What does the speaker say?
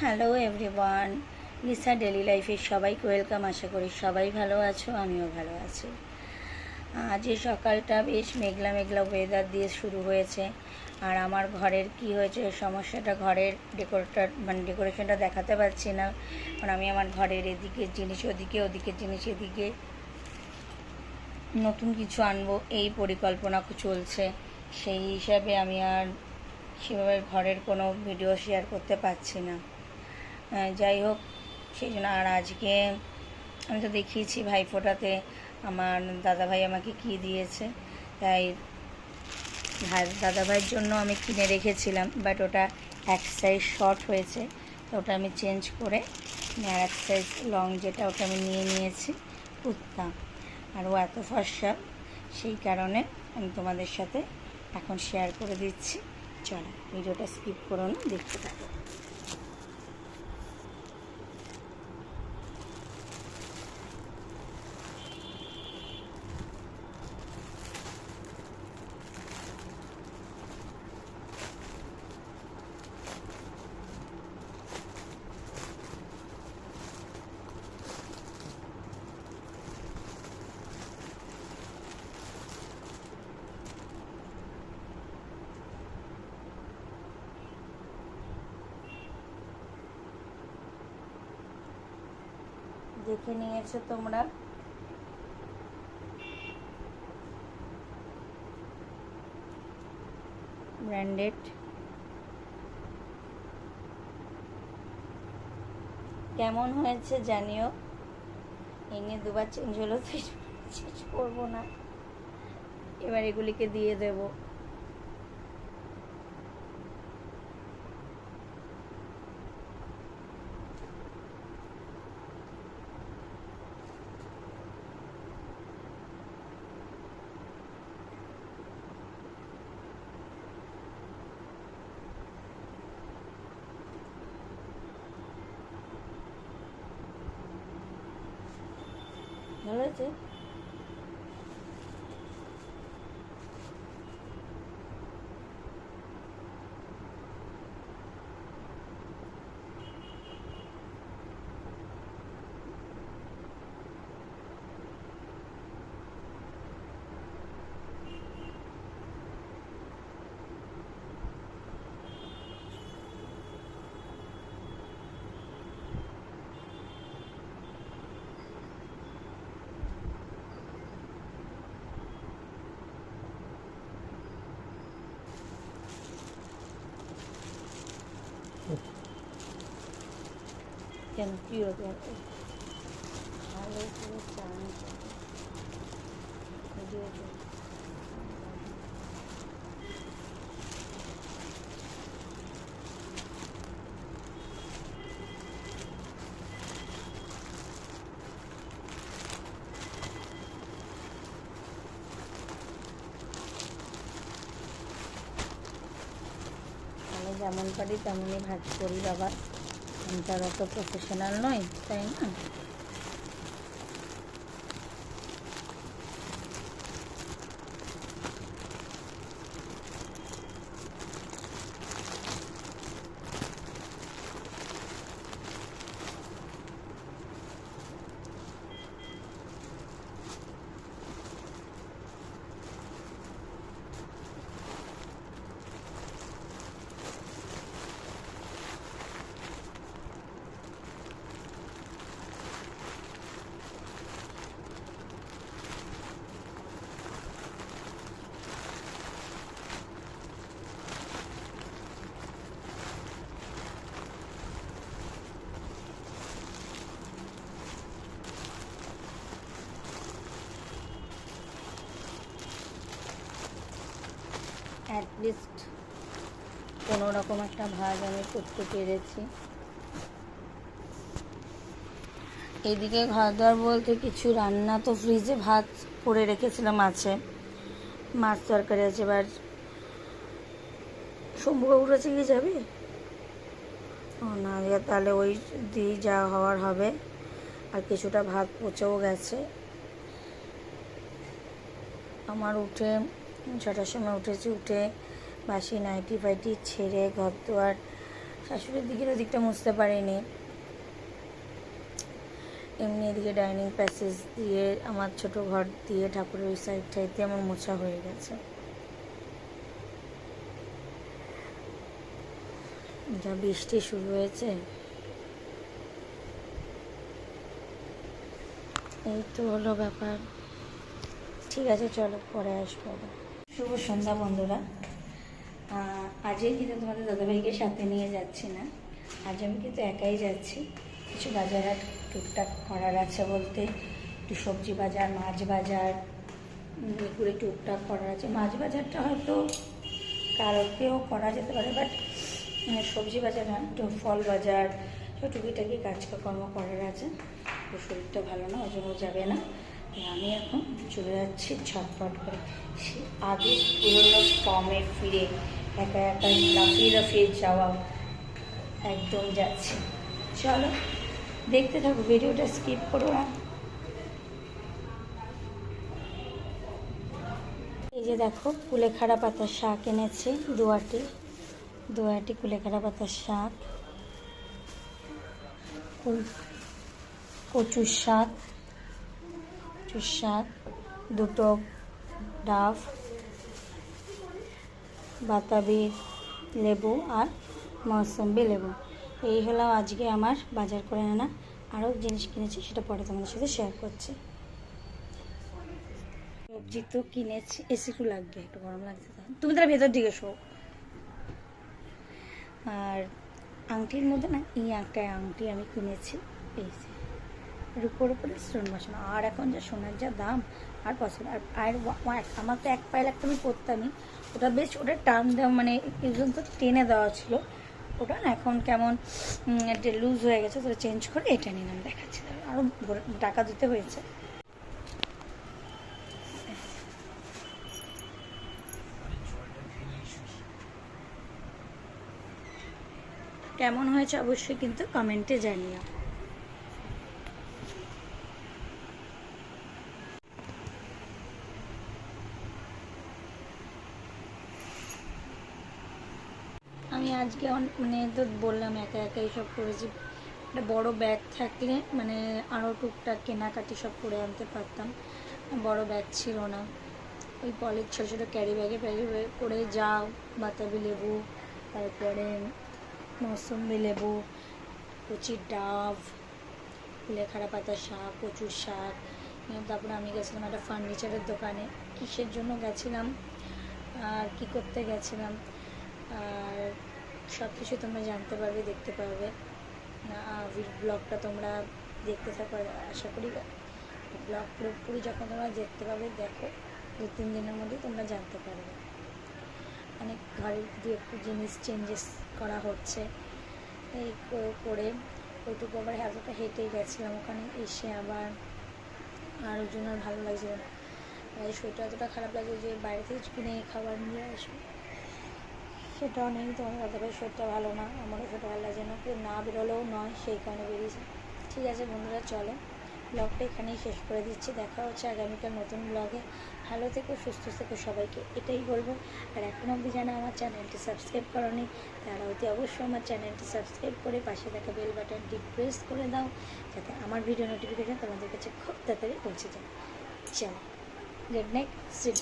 Hello everyone Lisa daily লাইফের সবাইকে welcome আশা করি সবাই ভালো আছো, আমিও ভালো আছি। আজ সকালটা বেশ মেঘলা মেঘলা ওয়েদার দিয়ে শুরু হয়েছে। আর আমার ঘরের কি হয়েছে সমস্যাটা ঘরের ডেকোরেটার মানে ডেকোরেশনটা দেখাতে পারছি না। কারণ আমি আমার ঘরের এদিকের জিনিস ওদিকে ওদিকের জিনিস এদিকে। নতুন কিছু আনব, এই পরিকল্পনা চলছে। সেই হিসাবে আমি আর সেভাবে ঘরের কোনো ভিডিও শেয়ার করতে পারছি না। যাই হোক, সেই জন্য আর আজকে আমি তো দেখিয়েছি ভাইফোঁটাতে আমার দাদাভাই আমাকে কি দিয়েছে। তাই ভাই, দাদাভাইয়ের জন্য আমি কিনে রেখেছিলাম বাট ওটা এক সাইজ শর্ট হয়েছে। তো ওটা আমি চেঞ্জ করে আর এক সাইজ লং যেটা, ওটা আমি নিয়ে নিয়েছি কুর্তা। আর ও এত ফর্সা, সেই কারণে আমি তোমাদের সাথে এখন শেয়ার করে দিচ্ছি। চলো, ভিডিওটা স্কিপ করো না, দেখতে থাকো। দেখে নিয়েছো তোমরা। ব্র্যান্ডেড কেমন হয়েছে জানিও? এই নিয়ে দুবার চেঞ্জ হলো চেঞ্জ করব না। এবার এগুলিকে দিয়ে দেবো। ভালো হয়েছে কেন কি হতো ভালো করে চান করে ভিডিও করে। আমি যেমন পারি তেমনই ভাজ করি বাবা আমি তো আর অত প্রফেশনাল নই তাই না অ্যাটলিস্ট কোনো রকম একটা ভাজ আমি করতে পেরেছি। এদিকে খাওয়া দাওয়ার বলতে কিছু রান্না তো ফ্রিজে ভাত করে রেখেছিলাম আছে। মাছ তরকারি আছে, এবার শম্ভুবাবুর কাছে গিয়ে যাবে? ও না তাহলে ওই দিয়ে যা হওয়ার হবে। আর কিছুটা ভাত পচেও গেছে। আমার উঠে ছটার সময় উঠেছি, উঠে বাসি নাইটি ফাইটি ছেড়ে ঘর দুয়ার, শাশুড়ির দিকের ওদিকটা মুছতে পারিনি। এমনি এদিকে ডাইনিং প্যাসেজ দিয়ে আমার ছোট ঘর দিয়ে ঠাকুরের ওই সাইডটাইতে আমার মোছা হয়ে গেছে। যা বৃষ্টি শুরু হয়েছে। এই তো হলো ব্যাপার। ঠিক আছে, চলো পরে আসব শুভ সন্ধ্যা বন্ধুরা। আজকে কিন্তু তোমাদের দাদাভাইকে সাথে নিয়ে যাচ্ছি না। আজ আমি কিন্তু একাই যাচ্ছি। কিছু বাজার হাট টুকটাক করার আছে বলতে। একটু সবজি বাজার, মাছ বাজার এগুলো টুকটাক করার আছে। মাছ বাজারটা হয়তো কালকেও করা যেতে পারে বাট সবজি বাজার না, একটু ফল বাজার সব টুকিটাকি কাজকর্ম করার আছে। তো শরীরটা ভালো না ওই যাবে না। আমি এখন চলে যাচ্ছি ছটফট করে। সে আগে পুরোনো ফর্মে ফিরে একা একা লাফিয়ে লাফিয়ে যাওয়া একদম যাচ্ছে। চলো, দেখতে থাকো, ভিডিওটা স্কিপ করো না। এই যে দেখো, কুলেখাড়া পাতার শাক এনেছি দুয়াটি দুয়াটি কুলেখাড়া পাতার শাক। কচুর শাক। কচুর শাক, দুটো ডাব। বাতাবি লেবু আর মৌসম্বি লেবু। এই হলো আজকে আমার বাজার করে আনা আরও জিনিস কিনেছি, সেটা পরে তোমাদের সাথে শেয়ার করছি। সবজি তো কিনেছি, এসি একটু লাগবে, একটু গরম লাগছে। তুমি তার ভেতর দিকে শো। আর আংটির মধ্যে না, এই একটা আংটি আমি কিনেছি, এই রুপোর উপরে স্টোন বসানো। আর এখন যা সোনার যা দাম আর পছন্দ আর আর আমার তো এক পায়ে একটা আমি পরতামই ওটা বেশ, ওটা টান দেওয়া মানে এই তো টেনে দেওয়া ছিল। ওটা না, এখন কেমন লুজ হয়ে গেছে, তো চেঞ্জ করে এটা নিলাম, দেখাচ্ছি। আরও টাকা দিতে হয়েছে। কেমন হয়েছে অবশ্যই কিন্তু কমেন্টে জানিও আমি আজকে মানে তো বললাম একা একা সব করেছি। একটা বড় ব্যাগ থাকলে মানে আরও টুকটাক কেনাকাটি সব করে আনতে পারতাম। বড় ব্যাগ ছিল না। ওই পলের ছোটো ছোটো ক্যারি ব্যাগে ব্যাগে করে যাও, বাতাবি লেবু, তারপরে মৌসুম্বি লেবু কচি ডাব কুলেখাড়া পাতা শাক, কচুর শাক। তারপরে আমি গেছিলাম একটা ফার্নিচারের দোকানে। কিসের জন্য গেছিলাম? আর কি করতে গেছিলাম? আর সব কিছু তোমরা জানতে পারবে, দেখতে পারবে। ব্লগটা তোমরা দেখতে থাকো, আশা করি ব্লগ পুরোপুরি যখন তোমরা দেখতে পাবে, দেখো, দু, তিন দিনের মধ্যে তোমরা জানতে পারবে। অনেক ঘরের দু, একটু জিনিস চেঞ্জেস করা হচ্ছে। এই করে ওইটুকু আবার এতটা হেঁটে গেছিলাম, ওখানে এসে আবার আর ওই জন্য ভালো লাগছিল না। শরীরটা এতটা খারাপ লাগছে যে বাইরে থেকে কিনে খাবার নিয়ে আসব। সেটাও নেই, তোমার দাদাভাই শরীরটা ভালো না আমারও লাগছে না, কেউ না বেরোলেও নয়, সেই কারণে বেরিয়েছে। ঠিক আছে বন্ধুরা, চলো। ব্লগটা এখানেই শেষ করে দিচ্ছি। দেখা হচ্ছে আগামীকাল নতুন ব্লগে। ভালো থেকো, সুস্থ থেকো সবাইকে, এটাই বলব। আর এখন অবধি যারা আমার চ্যানেলটি সাবস্ক্রাইব করনি, তারা অতি অবশ্যই আমার চ্যানেলটি সাবস্ক্রাইব করে পাশে থাকা বেল বাটনটি প্রেস করে দাও, যাতে আমার ভিডিও নোটিফিকেশন তোমাদের কাছে খুব তাড়াতাড়ি পৌঁছে যায়। চলো, গুড নাইট সুইট